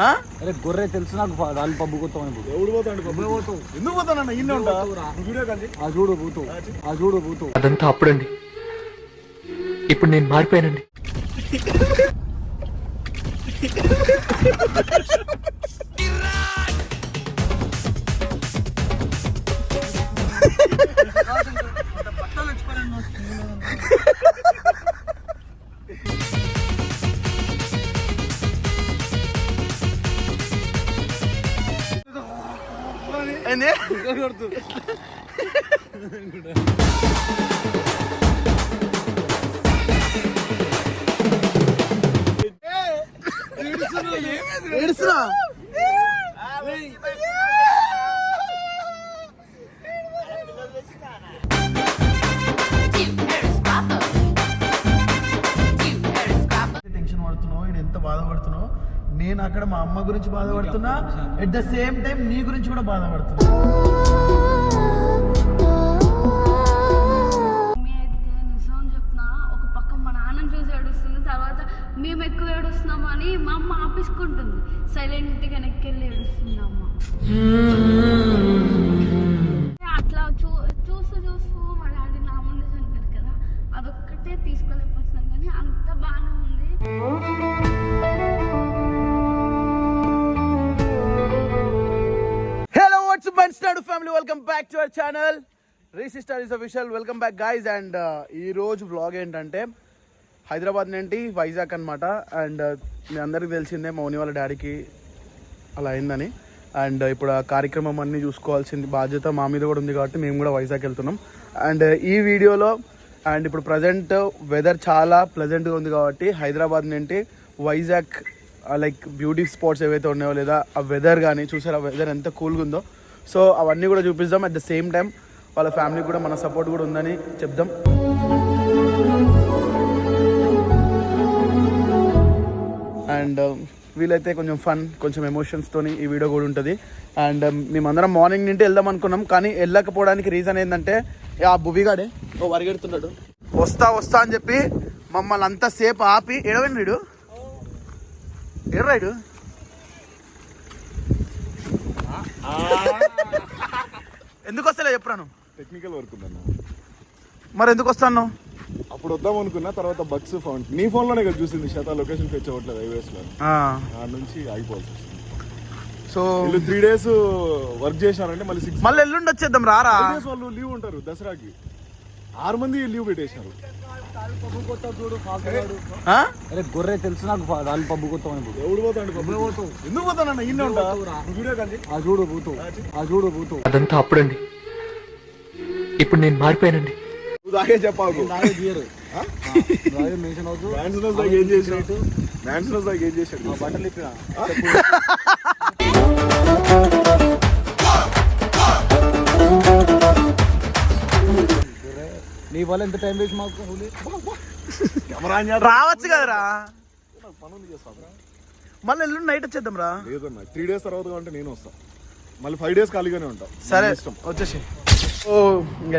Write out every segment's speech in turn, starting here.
ఆ? అరే గొర్రె తెలుసు నాకు వాళ్ళు పబ్బు కొత్తాం ఇప్పుడు ఎవడు పోతాడు బాబు? ఎందుకు పోతానన్న ఇన్నే ఉంటా? నువ్వు వీడియో కాల్ చేయి. ఆ చూడు పోతావు. ఆ చూడు పోతావు. అదంతా అప్పుడండి. ఇప్పుడు నేను మారిపోయానండి. ఏంది ఏడుస్తున్నా టెన్షన్ నేను అక్కడ మా అమ్మ గురించి బాధపడుతున్నా. ఎట్ ద సేమ్ టైం నీ గురించి కూడా బాధపడుతున్నా. Back to our channel resister is official welcome back guys and ఈ రోజు వ్లాగ్ ఏంటంటే హైదరాబాద్ నుండి వైజాగ్ అనమాట అండ్ uh, మీ అందరికీ తెలిసిందే మౌని వాళ్ళ డాడీకి అలా అయిందని. అండ్ ఇప్పుడు ఆ కార్యక్రమం అన్నీ చూసుకోవాల్సింది బాధ్యత మా మీద కూడా ఉంది కాబట్టి మేము కూడా వైజాగ్ వెళ్తున్నాం. అండ్ ఈ వీడియోలో అండ్ ఇప్పుడు ప్రజెంట్ వెదర్ చాలా ప్లెజెంట్గా ఉంది కాబట్టి హైదరాబాద్ నుండి వైజాగ్ లైక్ బ్యూటీ స్పాట్స్ ఏవైతే ఉన్నాయో లేదా ఆ వెదర్ కానీ చూసారు ఆ వెదర్ ఎంత కూల్గా ఉందో? సో అవన్నీ కూడా చూపిద్దాం. అట్ ద సేమ్ టైం వాళ్ళ ఫ్యామిలీ కూడా మన సపోర్ట్ కూడా ఉందని చెప్దాం. అండ్ um, వీలైతే కొంచెం ఫన్ కొంచెం ఎమోషన్స్తోని ఈ వీడియో కూడా ఉంటుంది. అండ్ um, మేమందరం మార్నింగ్ నుండి వెళ్దాం అనుకున్నాం. కానీ వెళ్ళకపోవడానికి రీజన్ ఏంటంటే ఆ బువిగాడే ఓ వరిగెడుతున్నాడు. వస్తా వస్తా అని చెప్పి మమ్మల్ని అంతసేపు ఆపి ఎడవండి వీడు? ఎందుకు వస్తలే చెప్పరాను టెక్నికల్ వర్క్ ఉందన్న. మరి ఎందుకు వస్తాను? అప్పుడు వద్దాం అనుకున్నా తర్వాత బగ్స్ ఫౌండ్. నీ ఫోన్లోనే కదా చూసింది శత లొకేషన్ ఫెచ్ అవ్వట్లేదు హైవేస్లో నుంచి ఆగిపోవాల్సి వచ్చింది సో వీళ్ళు త్రీ డేస్ వర్క్ చేసినారంటే మళ్ళీ సిక్స్ మళ్ళీ ఎల్లుండి వచ్చేద్దాం రారా? వాళ్ళు లీవ్ ఉంటారు దసరాకి. ఆరు మంది లీవ్? అరే గొర్రె తెలుసు నాకు వాళ్ళు పబ్బు కొత్తాం ఇప్పుడు ఎవడు పోతాడు? ఎందుకు పోతానన్న ఇన్నే ఉంటా. ఆ చూడు పోతావు. ఆ చూడు పోతావు. అదంతా అప్పుడండి. ఇప్పుడు నేను మారిపోయానండి. దాగే చెప్పాకు నాగే తీయరు. నాగే మెన్షన్ అవుతూ మ్యాన్సనస్ దాకా ఏం మ్యాన్సనస్ దాకా ఏం చేశాడు? బట్టలు ఇప్పిన నీ వల్ల ఎంత టైం వేసి మాకు రావచ్చు కదరా. పనులు చేస్తాను మళ్ళీ ఎల్లుండి నైట్ వచ్చేద్దాం రా లేదన్న త్రీ డేస్ తర్వాత అంటే నేను వస్తా. మళ్ళీ ఫైవ్ డేస్ ఖాళీగానే ఉంటా. సరే వచ్చేసి. సో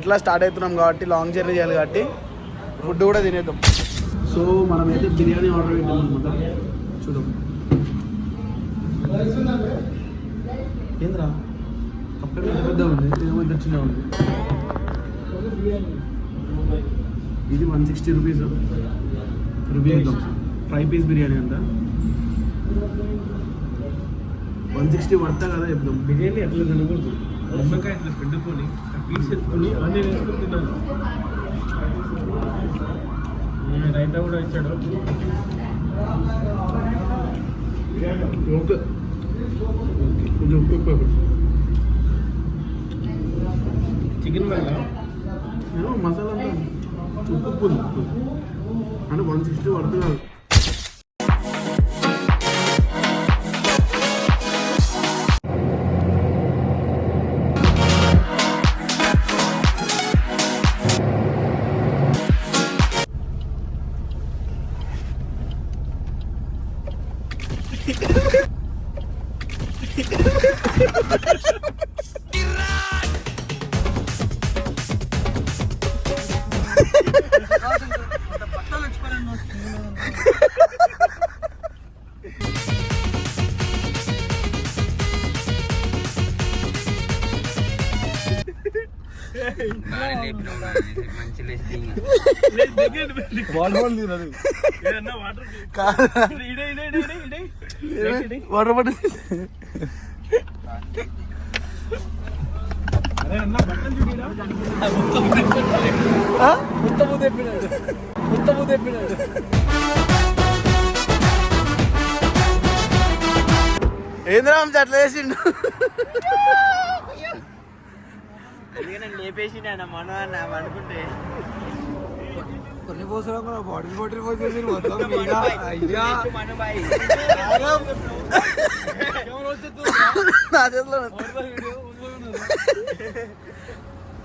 ఎట్లా స్టార్ట్ అవుతున్నాం కాబట్టి లాంగ్ జర్నీ చేయాలి కాబట్టి ఫుడ్ కూడా తినేద్దాం. సో మనం అయితే బిర్యానీ ఆర్డర్ పెట్టాం అనమాట చూద్దాం. ఏంద్రా? కప్పే పెద్ద ఉంది ఏమో చిన్న ఉంది. ఇది వన్ సిక్స్టీ రూపీస్ రివ్యూ ఇద్దాం ఫ్రై పీస్ బిర్యానీ అంట. వన్ సిక్స్టీ పడతా కదా చెప్దాం. బిర్యానీ అట్లా తినకూడదు. నిమ్మకాయ ఇట్లా ఆ పీస్ ఎత్తుకొని అన్నీ వేసుకొని తినాలి. ఈ రైతా కూడా ఇచ్చాడు. ఓకే. కొంచెం ఉప్పు. చికెన్ వల్ల ఏమో మసాలా అంతా ఉప్పు ఉప్పు ఉంది, ఉప్పు. వాటర్ కాదు. ఇడే ఇడే ఇడే ఇడే ఇడే. వాటర్ బాటిల్ మొత్తము తెప్పినాడు. మొత్తము తెప్పినాడు. ఏంద్రా అట్లా చేసిండు? లేపేసి మన అన్న అనుకుంటే కొన్ని పోసడం కూడా బాటిల్ బాటిల్ పోసేసి మొత్తం మీద. అయ్యా. నా చేతిలో ఉంది.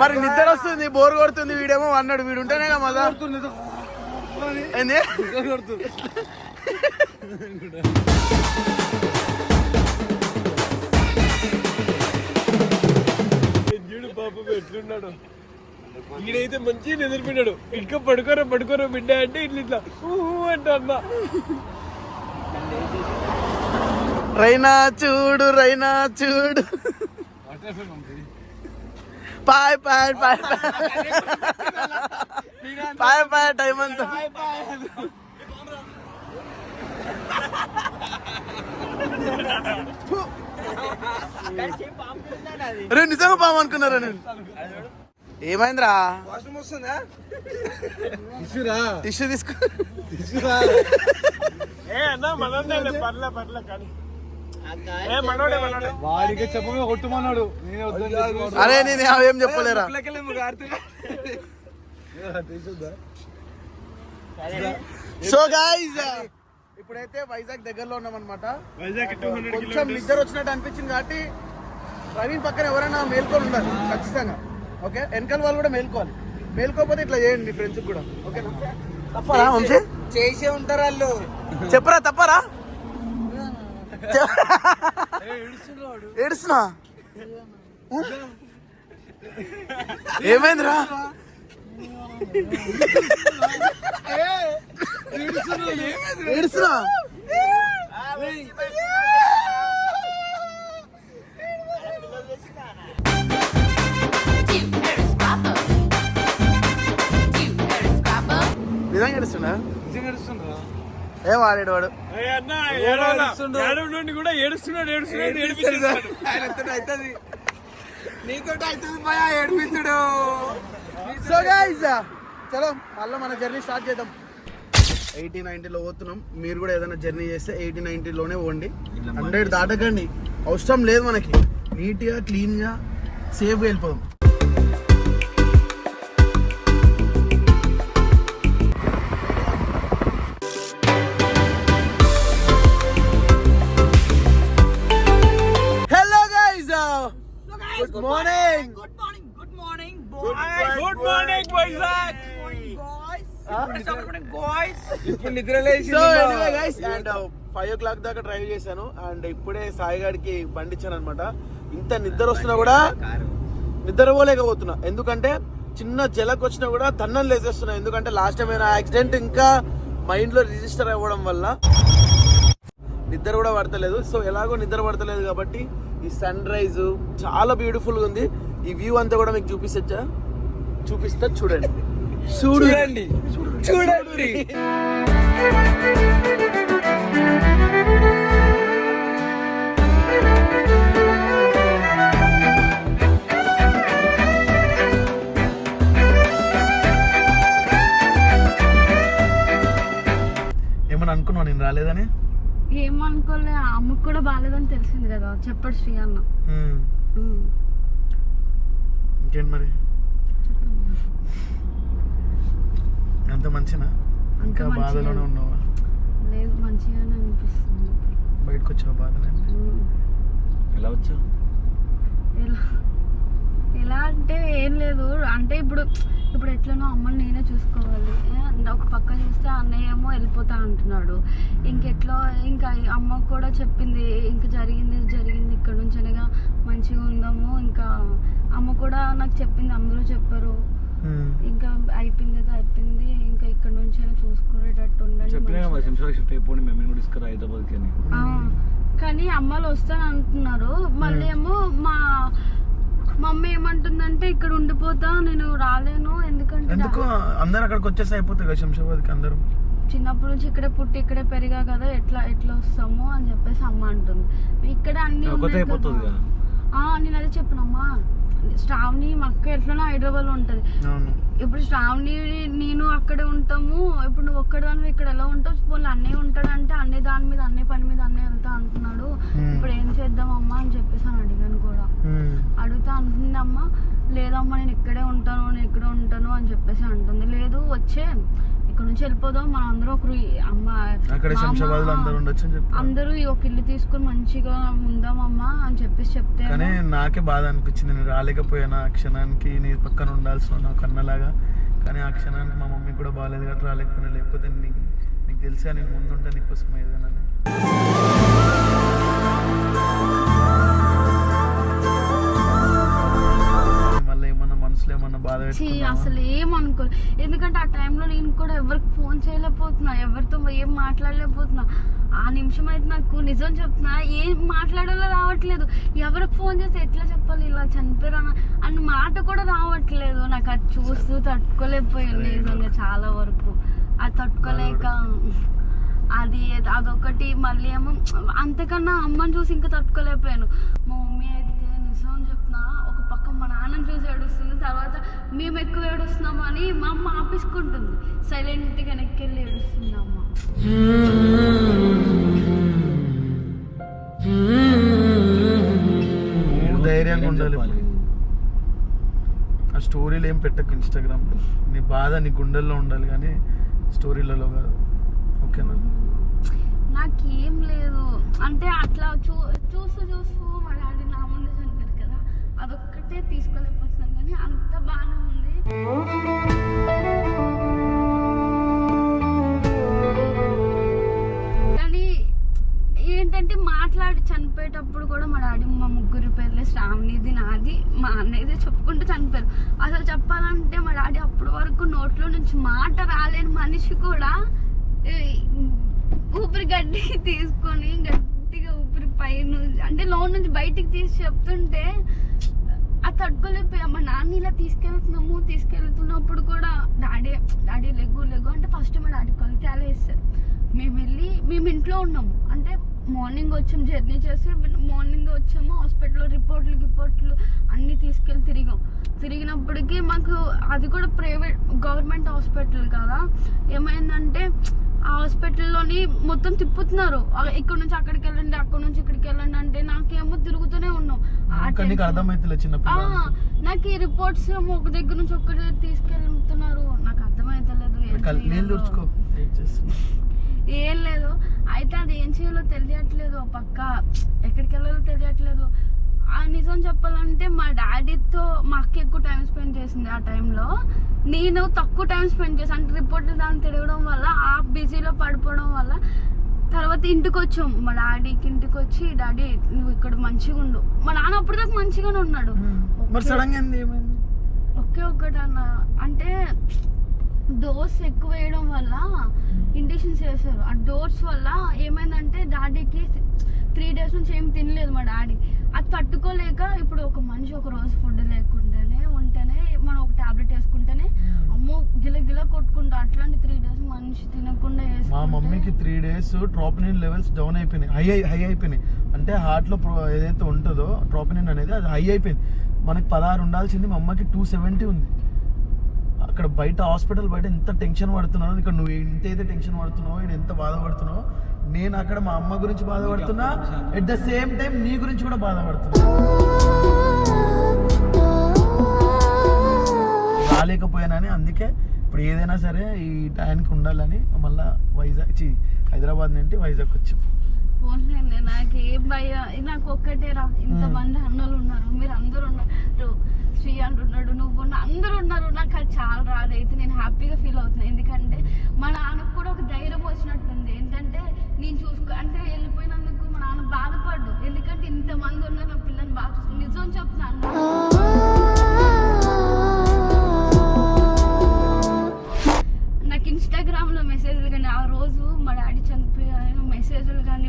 మరి నిద్ర వస్తుంది బోర్ కొడుతుంది వీడేమో అన్నాడు. వీడు ఉంటేనే కదా మజా. పాపం ఎట్లున్నాడు. ఈడైతే మంచిగా నిద్రపోయాడు ఇంకా పడుకోరా పడుకోరా బిడ్డ అంటే ఇట్లా ఇట్లా ఊహు అంట అన్న. రైనా చూడు రైనా చూడు. పాయ్ పాయ్ పాయ్. పాయ్ పాయ్ టైం అంతా. రే నిజంగా పాము అనుకున్నారా నేను? ఏమైందిరా? ఇసురా టిష్యూ తీసుకో. ఇసురా ఏ అన్న మనోడే పర్లే పర్లే కానీ. ఏ మనోడే మనోడే. వాడికి చెప్పగా కొట్టుమన్నాడు. అరే నేను అవేం చెప్పలేరా? సో గాయ్స్ ఇప్పుడైతే వైజాగ్ దగ్గరలో ఉన్నాం అనమాట కొంచెం నిద్ర వచ్చినట్టు అనిపించింది కాబట్టి ప్రవీణ్ పక్కన ఎవరైనా మేల్కొని ఉండాలి ఖచ్చితంగా. ఓకే? వెనకాల వాళ్ళు కూడా మేల్కోవాలి. మేల్కోకపోతే ఇట్లా చేయండి మీ ఫ్రెండ్స్ కూడా. ఓకే? తప్పరా వంశీ? చేసే ఉంటారు వాళ్ళు. చెప్పరా తప్పరా? ఏడుస్తున్నా? ఏమైందిరా? ఏడుస్తున్నా? ఏ వాడేడు వాడు? నుండి కూడా ఏడుస్తున్నాడు ఏడుస్తున్నాడు ఏడిపిస్తున్నాడు సో గైస్ చలో మళ్ళీ మన జర్నీ స్టార్ట్ చేద్దాం. ఎయిటీ నైన్టీలో పోతున్నాం. మీరు కూడా ఏదైనా జర్నీ చేస్తే ఎయిటీ నైన్టీలోనే పోండి. హండ్రెడ్ దాటకండి. అవసరం లేదు మనకి. నీట్గా క్లీన్గా సేఫ్గా వెళ్ళిపోదాం. అండ్ ఫైవ్ ఓ క్లాక్ దాకా డ్రైవ్ చేశాను. అండ్ ఇప్పుడే సాయి గారికి బండి ఇచ్చాను అనమాట ఇంత నిద్ర వస్తున్నా కూడా నిద్రపోలేకపోతున్నా ఎందుకంటే చిన్న జలకు వచ్చినా కూడా తన్నం లేసేస్తున్నా. ఎందుకంటే లాస్ట్ టైం అయిన యాక్సిడెంట్ ఇంకా మైండ్లో రిజిస్టర్ అవ్వడం వల్ల నిద్ర కూడా పడతలేదు. సో ఎలాగో నిద్ర పడతలేదు కాబట్టి ఈ సన్ రైజ్ చాలా బ్యూటిఫుల్గా ఉంది. ఈ వ్యూ అంతా కూడా మీకు చూపిస్తా చూపిస్తా చూడండి. చూడండి. చూడండి. ఏమని అనుకున్నావు నేను రాలేదని? ఏమనుకోలే ఆ అమ్మకు కూడా బాగాలేదని తెలిసింది కదా చెప్పాడు శ్రీ అన్న. ఇంకేంటి మరి? అంత మంచినా? ఇంకా బాధలోనే మంచిగా. ఉన్నావా? లేదు మంచిగానే అనిపిస్తుంది బయటకు వచ్చావు బాధనే. ఎలా వచ్చావు? ఎలా ఎలా అంటే ఏం లేదు. అంటే ఇప్పుడు ఇప్పుడు ఎట్లనో అమ్మని నేనే చూసుకోవాలి. ఒక పక్క చూస్తే అన్నయ్య ఏమో వెళ్ళిపోతా అంటున్నాడు. ఇంకెట్లో ఇంకా అమ్మ కూడా చెప్పింది ఇంకా జరిగింది జరిగింది ఇక్కడ నుంచి అనగా మంచిగా ఉందాము ఇంకా అమ్మ కూడా నాకు చెప్పింది అందరూ చెప్పారు. ఇంకా అయిపోయింది అది అయిపోయింది. ఇంకా ఇక్కడ నుంచి అయినా చూసుకునేటట్టు ఉండండి చెప్పినా మంచిగా. మరి శంషాబాద్ షిఫ్ట్ అయిపోయి మేము కూడా తీసుకురా హైదరాబాద్కి అని. ఆ, కానీ అమ్మాయిలు వస్తాను అంటున్నారు. మళ్ళీ ఏమో మా మమ్మీ ఏమంటుందంటే ఇక్కడ ఉండిపోతా నేను రాలేను. ఎందుకంటే ఎందుకు? అందరు అక్కడికి వచ్చేసి అయిపోతాయి కదా శంషాబాద్కి అందరూ. చిన్నప్పటి నుంచి ఇక్కడే పుట్టి ఇక్కడే పెరిగా కదా ఎట్లా ఎట్లా వస్తాము అని చెప్పేసి అమ్మ అంటుంది. ఇక్కడే అన్ని నేను అదే చెప్పినమ్మా శ్రావణి మా అక్క ఎట్లనో హైదరాబాద్లో ఉంటది ఇప్పుడు శ్రావణి నేను అక్కడే ఉంటాము. ఇప్పుడు నువ్వు ఒక్కడే ఇక్కడ ఎలా ఉంటావు పోనీ అన్నయ్య ఉంటాడు అంటే అన్నయ్య దాని మీద అన్నయ్య పని మీద అన్నయ్య వెళ్తా అంటున్నాడు. ఇప్పుడు ఏం చేద్దాం అమ్మా అని చెప్పేసి అని అడిగాను కూడా. అడుగుతా అంటుంది అమ్మ లేదమ్మా నేను ఇక్కడే ఉంటాను నేను ఇక్కడే ఉంటాను అని చెప్పేసి అంటుంది. లేదు వచ్చే ఇక్కడ నుంచి వెళ్ళిపోదాం. మనం అందరూ ఒకరు అమ్మ అక్కడ శంషాబాద్లో అందరు ఉండొచ్చు అని చెప్పి అందరూ ఒక ఇల్లు తీసుకొని మంచిగా ఉందామమ్మా అని చెప్పేసి చెప్తే కానీ నాకే బాధ అనిపించింది. నేను రాలేకపోయాను ఆ క్షణానికి. నీ పక్కన ఉండాల్సిన నాకు అన్నలాగా కానీ ఆ క్షణానికి మా మమ్మీ కూడా బాగాలేదు కాబట్టి రాలేకపోయినా. లేకపోతే నీ నీకు తెలిసా నేను ముందుంటే నీకోసం ఏదైనా పెట్టుకున్నావా? అసలు ఏం అనుకో ఎందుకంటే ఆ టైంలో నేను కూడా ఎవరికి ఫోన్ చేయలేకపోతున్నా ఎవరితో ఏం మాట్లాడలేకపోతున్నా. ఆ నిమిషం అయితే నాకు నిజం చెప్తున్నా ఏం మాట్లాడాలో రావట్లేదు. ఎవరికి ఫోన్ చేస్తే ఎట్లా చెప్పాలి? ఇలా చనిపోయారు అన్న మాట కూడా రావట్లేదు. నాకు అది చూస్తూ తట్టుకోలేకపోయాను నిజంగా చాలా వరకు. అది తట్టుకోలేక అది అదొకటి. మళ్ళీ ఏమో అంతకన్నా అమ్మని చూసి ఇంకా తట్టుకోలేకపోయాను. మా మమ్మీ అయితే నిజం చెప్తున్నా. ఒక పక్క మా నాన్నని చూసి ఏడుస్తుంది. తర్వాత మేము ఎక్కువ ఏడుస్తున్నాము అని మా అమ్మ ఆపేసుకుంటుంది. సైలెంట్గా వెనక్కి వెళ్ళి ఏడుస్తుంది అమ్మ నువ్వు ధైర్యంగా ఉండాలి. ఇప్పుడు. ఆ స్టోరీలు ఏం పెట్టకు ఇన్స్టాగ్రామ్లో నీ బాధ నీ గుండెల్లో ఉండాలి కానీ స్టోరీలలో కాదు. ఓకేనా? నాకేం లేదు. అంటే అట్లా చూ చూస్తూ చూస్తూ మా డాడీ నా ముందే చనిపోయారు కదా. అదొక్కటే చేస్తున్నాం కానీ అంత బాగానే ఉంది. కానీ ఏంటంటే మాట్లాడి చనిపోయేటప్పుడు కూడా మా డాడీ మా ముగ్గురి పేర్లే శ్రావణిది నాది మా అన్నయ్యది చెప్పుకుంటూ చనిపోయారు. అసలు చెప్పాలంటే మా డాడీ అప్పటి వరకు నోట్లో నుంచి మాట రాలేని మనిషి కూడా ఊపిరి గడ్డి తీసుకొని గట్టిగా ఊపిరి పైన అంటే లోన్ నుంచి బయటికి తీసి చెప్తుంటే ఆ తట్టుకోలేకపోయా. మా నాన్న ఇలా తీసుకెళ్తున్నాము తీసుకెళ్తున్నప్పుడు కూడా డాడీ డాడీ లెగ్గు లెగ్గు అంటే ఫస్ట్ మా డాడీ కొలితేలా వేస్తారు. మేము వెళ్ళి మేము ఇంట్లో ఉన్నాము. అంటే మార్నింగ్ వచ్చాము జర్నీ చేసి మార్నింగ్ వచ్చాము హాస్పిటల్లో రిపోర్ట్లు గిపోర్ట్లు అన్నీ తీసుకెళ్ళి తిరిగాం. తిరిగినప్పటికీ మాకు అది కూడా ప్రైవేట్ గవర్నమెంట్ హాస్పిటల్ కదా. ఏమైందంటే ఆ హాస్పిటల్లోని మొత్తం తిప్పుతున్నారు. ఇక్కడ నుంచి అక్కడికి వెళ్ళండి అక్కడ నుంచి ఇక్కడికి వెళ్ళండి అంటే నాకేమో తిరుగుతూనే ఉన్నాం. నీకు ఈ రిపోర్ట్స్ ఏమో ఒక దగ్గర నుంచి ఒక దగ్గర తీసుకెళ్తున్నారు. నాకు అర్థమైతలేదు ఏం లేదు. అయితే అది ఏం చేయాలో తెలియట్లేదు పక్క. ఎక్కడికి వెళ్ళాలో తెలియట్లేదు. ఆ నిజం చెప్పాలంటే మా డాడీతో మా అక్క ఎక్కువ టైం స్పెండ్ చేసింది ఆ టైంలో. నేను తక్కువ టైం స్పెండ్ చేశాను అంటే రిపోర్ట్లు దాన్ని తిరగడం వల్ల ఆ బిజీలో పడిపోవడం వల్ల తర్వాత ఇంటికి వచ్చాం మా డాడీకి ఇంటికి వచ్చి డాడీ నువ్వు ఇక్కడ మంచిగా ఉండు. మా నాన్న అప్పటిదాకా మంచిగానే ఉన్నాడు. ఒకే ఒక్కటి అన్న. అంటే డోస్ ఎక్కువ వేయడం వల్ల ఇండిషన్స్ చేశారు ఆ డోస్ వల్ల ఏమైందంటే డాడీకి త్రీ డేస్ నుంచి ఏం తినలేదు మా డాడీ. అది తట్టుకోలేక ఇప్పుడు ఒక మనిషి ఒక రోజు ఫుడ్ లేకుంటేనే ఉంటేనే మనం ఒక టాబ్లెట్ వేసుకుంటేనే అమ్మో గిల గిల కొట్టుకుంటా. అట్లాంటి త్రీ డేస్ మనిషి తినకుండా మా మమ్మీకి three days troponin levels down అయిపోయినాయి. హై హై అయిపోయినాయి. అంటే హార్ట్లో ఏదైతే ఉంటుందో ట్రోపనిన్ అనేది అది హై అయిపోయింది. మనకి పదహారు ఉండాల్సింది మా అమ్మకి టూ సెవెంటీ ఉంది. అక్కడ బయట హాస్పిటల్ బయట ఎంత టెన్షన్ పడుతున్నావు. ఇక్కడ నువ్వు ఎంత అయితే టెన్షన్ పడుతున్నావో ఎంత బాధపడుతున్నావు నేను అక్కడ మా అమ్మ గురించి బాధపడుతున్నా. ఎట్ ద సేమ్ టైం నీ గురించి కూడా బాధపడుతున్నా. రాలేకపోయానని అందుకే ఇప్పుడు ఏదైనా సరే ఈ టైంకి ఉండాలని మళ్ళీ వైజాగ్ చి హైదరాబాద్ నుండి వైజాగ్ వచ్చాం. పోన్లేండి నాకు ఏం భయ. నాకు ఒక్కటే రా ఇంతమంది అన్నలు ఉన్నారు మీరు అందరూ ఉన్నారు శ్రీ అంటున్నాడు నువ్వు అందరూ ఉన్నారు నాకు అది చాలా రాదు అయితే నేను హ్యాపీగా ఫీల్ అవుతున్నాను ఎందుకంటే మా నాన్నకు కూడా ఒక ధైర్యం వచ్చినట్టుంది. ఏంటంటే నేను చూసుకో అంటే వెళ్ళిపోయినందుకు మా నాన్న బాధపడ్డు. ఎందుకంటే ఇంతమంది ఉన్నారు నా పిల్లని బాగా చూసుకుని. నిజం చెప్తున్నాను నాకు ఇన్స్టాగ్రామ్లో మెసేజ్లు కానీ ఆ రోజు మా డాడీ కానీ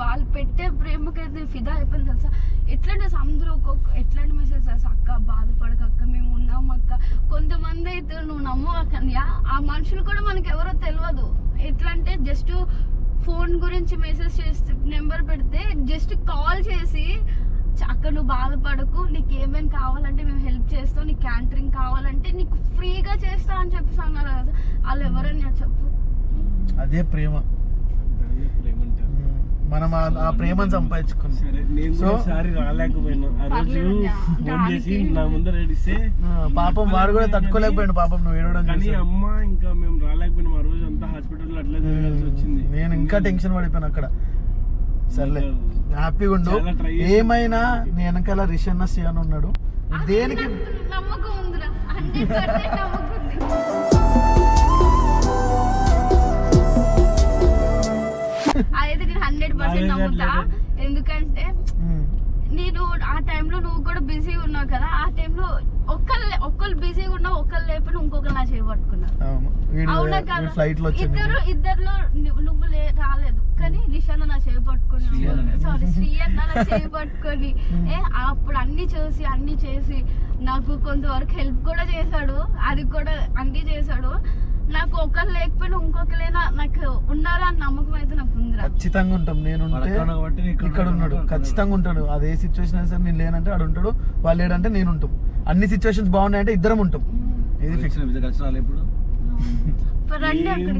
వాళ్ళు పెట్టే ప్రేమకైతే ఫిదా అయిపోయింది తెలుసా? ఎట్లాంటి అందరూ ఒక్కొక్క ఎట్లాంటి మెసేజ్ తెలుసా అక్క బాధపడక అక్క మేము ఉన్నాం అక్క. కొంతమంది అయితే నువ్వు నమ్ము ఆ మనుషులు కూడా మనకు ఎవరో తెలియదు ఎట్లా అంటే జస్ట్ ఫోన్ గురించి మెసేజ్ చేస్తే నెంబర్ పెడితే జస్ట్ కాల్ చేసి అక్క నువ్వు బాధపడకు నీకు ఏమేమి కావాలంటే మేము హెల్ప్ చేస్తాం నీకు క్యాంటరింగ్ కావాలంటే నీకు ఫ్రీగా చేస్తా అని చెప్పేసి అన్నారు కదా వాళ్ళు ఎవరని చెప్పు. అదే ప్రేమ. మనం ఆ- ప్రేమను సంపాదించుకున్నాం. సరే రాలేకపోయినా. ఆ రోజు ఫోన్ చేసి నా ముందర ఏడిస్తే పాపం వాడు కూడా తట్టుకోలేకపోయాడు పాపం నువ్వు ఏడవడం కానీ అమ్మ ఇంకా మేము రాలేకపోయినాం. ఆ రోజు అంతా హాస్పిటల్ అట్లే జరగాల్సి వచ్చింది. నేను ఇంకా టెన్షన్ పడిపోయాను అక్కడ. సర్లే హ్యాపీగా ఉండు. ఏమైనా నీ వెనకాల రిషన్న సియాన్ ఉన్నాడు. దేనికి? నమ్మకం ఉందిరా. అయితే నేను హండ్రెడ్ పర్సెంట్ నమ్ముతా. ఎందుకంటే నేను ఆ టైంలో నువ్వు కూడా బిజీ ఉన్నావు కదా ఆ టైంలో ఒక్కళ్ళు ఒక్కళ్ళు బిజీగా ఉన్నావు ఒక్కళ్ళు లేకపోయినా ఇంకొకరు నా కదా? ఫ్లైట్లో ఇద్దరు ఇద్దరులో నువ్వు- రాలేదు. కానీ రిషాన నా చేయి పట్టుకొని సారీ శ్రీ అన్న నా చేయి పట్టుకొని. ఏ అప్పుడు అన్ని చూసి అన్ని చేసి నాకు కొంతవరకు హెల్ప్ కూడా చేశాడు. అది కూడా అన్ని చేశాడు. నాకు ఒకరు లేకపోయినా ఇంకొకరైనా నాకు ఉన్నారా అని నమ్మకం అయితే నాకు ఉందిరా ఖచ్చితంగా ఉంటాం. నేను ఇక్కడ ఉన్నాడు. ఖచ్చితంగా ఉంటాడు. అది ఏ సిచ్యువేషన్ అయినా సరే నేను లేనంటే ఆడు ఉంటాడు వాళ్ళు లేడంటే నేను ఉంటాం. అన్ని సిచ్యువేషన్స్ బాగున్నాయంటే ఇద్దరం ఉంటాం. ఇది ఫిక్స్ ఇప్పుడు?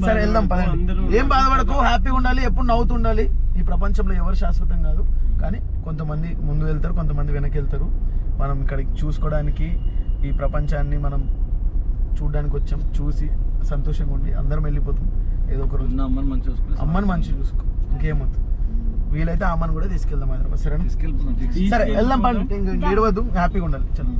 సరే వెళ్దాం పదండి. ఏం బాధపడకు హ్యాపీగా ఉండాలి ఎప్పుడు నవ్వుతూ ఉండాలి. ఈ ప్రపంచంలో ఎవరు శాశ్వతం కాదు. కానీ కొంతమంది ముందు వెళ్తారు కొంతమంది వెనక్కి వెళ్తారు. మనం ఇక్కడికి చూసుకోవడానికి ఈ ప్రపంచాన్ని మనం చూడడానికి వచ్చాం చూసి సంతోషంగా ఉండి అందరం వెళ్ళిపోతాం. ఏదో ఒక రోజు. అమ్మని మంచి చూసుకుని అమ్మని మంచి చూసుకో. ఇంకేమవుతుంది వీలైతే ఆ అమ్మని కూడా తీసుకెళ్దాం హైదరాబాద్. సరేనా? తీసుకెళ్ళిపోతాం సరే వెళ్దాం పండి ఏడవద్దు. హ్యాపీగా ఉండాలి. చలో.